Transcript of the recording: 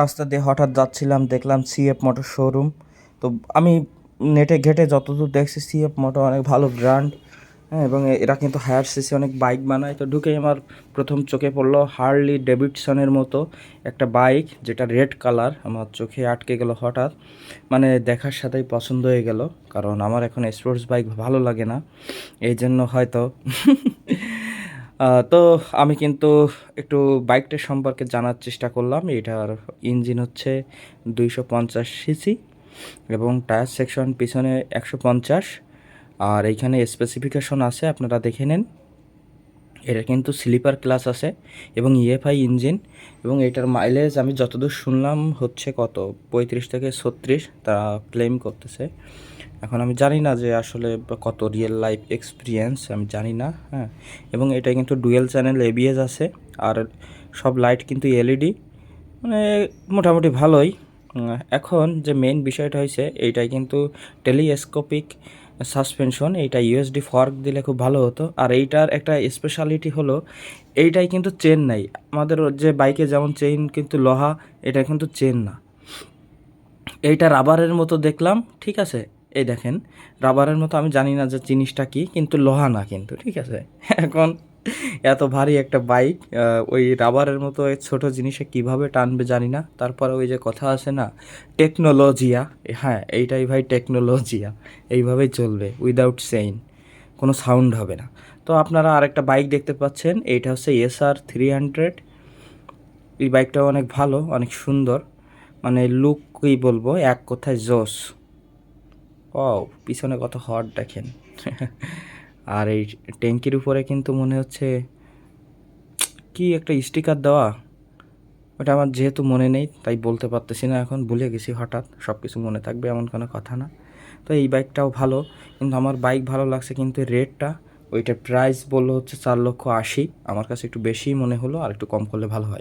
রাস্তা দিয়ে হঠাৎ যাচ্ছিলাম, দেখলাম সিএফ মোটর শোরুম তো আমি নেটে ঘেটে যতদূর দেখছি সিএফ মোটর অনেক ভালো ব্র্যান্ড হ্যাঁ এবং এরা কিন্তু হায়ার সিসি অনেক বাইক বানায়। তো ঢুকেই আমার প্রথম চোখে পড়ল হার্লি ডেভিডসনের মতো একটা বাইক যেটা রেড কালার আমার চোখে আটকে গেল হঠাৎ। মানে দেখার সাথেই পছন্দ হয়ে গেল, কারণ আমার এখন স্পোর্টস বাইক ভালো লাগে না। এই জন্য হয়তো তো আমি কিন্তু একটু বাইকটার সম্পর্কে জানার চেষ্টা করলাম। এটার ইঞ্জিন হচ্ছে দুইশো পঞ্চাশ সিসি এবং টায়ার সেকশন পিছনে একশো পঞ্চাশ। আর এইখানে স্পেসিফিকেশন আছে, আপনারা দেখে নেন। এটা কিন্তু স্লিপার ক্লাস আছে এবং ইএফআই ইঞ্জিন এবং এটার মাইলেজ আমি যতদূর শুনলাম হচ্ছে কত? পঁয়ত্রিশ থেকে ছত্রিশ তারা ক্লেম করতেছে। এখন আমি জানি না যে আসলে কত রিয়েল লাইফ এক্সপিরিয়েন্স আমি জানি না হ্যাঁ। এবং এটা কিন্তু ডুয়েল চ্যানেল এবিএস আছে, আর সব লাইট কিন্তু এলইডি মানে মোটামুটি ভালোই। এখন যে মেন বিষয়টা হয়েছে এইটাই কিন্তু টেলিস্কোপিক সাসপেনশন এইটা ইউএসডি ফর্ক দিলে খুব ভালো হতো। আর এইটার একটা স্পেশালিটি হলো, এইটাই কিন্তু চেন নাই। আমাদের যে বাইকে যেমন চেইন কিন্তু লোহা, এটা কিন্তু চেন না। এইটা রাবারের মতো দেখলাম, ঠিক আছে? এই দেখেন, রাবারের মতো আমি জানি না যে জিনিসটা কি, কিন্তু লোহা না কিন্তু, ঠিক আছে? এখন এত ভারী একটা বাইক ওই রাবারের মতো ছোট জিনিসে কীভাবে টানবে জানি না। তারপরে ওই যে কথা আছে না, টেকনোলজিয়া হ্যাঁ এইটাই ভাই টেকনোলজিয়া, এইভাবেই চলবে উইদাউট সেইন কোনো সাউন্ড হবে না। তো আপনারা আরেকটা বাইক দেখতে পাচ্ছেন, এইটা হচ্ছে এস আর থ্রি হান্ড্রেড এই বাইকটাও অনেক ভালো, অনেক সুন্দর মানে লুক কি বলব, এক কথায় জোস ও পিছনে কত হট দেখেন। আর এই ট্যাঙ্কির উপরে কিন্তু মনে হচ্ছে, কি একটা স্টিকার দেওয়া। ওটা আমার যেহেতু মনে নেই, তাই বলতে পারতেছি না এখন, ভুলে গেছি হঠাৎ সব কিছু মনে থাকবে এমন কোনো কথা না। তো এই বাইকটাও ভালো, কিন্তু আমার বাইক ভালো লাগছে কিন্তু রেটটা। ওইটার প্রাইস বলল হচ্ছে চার লক্ষ আশি, আমার কাছে একটু বেশিই মনে হলো, আর একটু কম করলে ভালো হয়।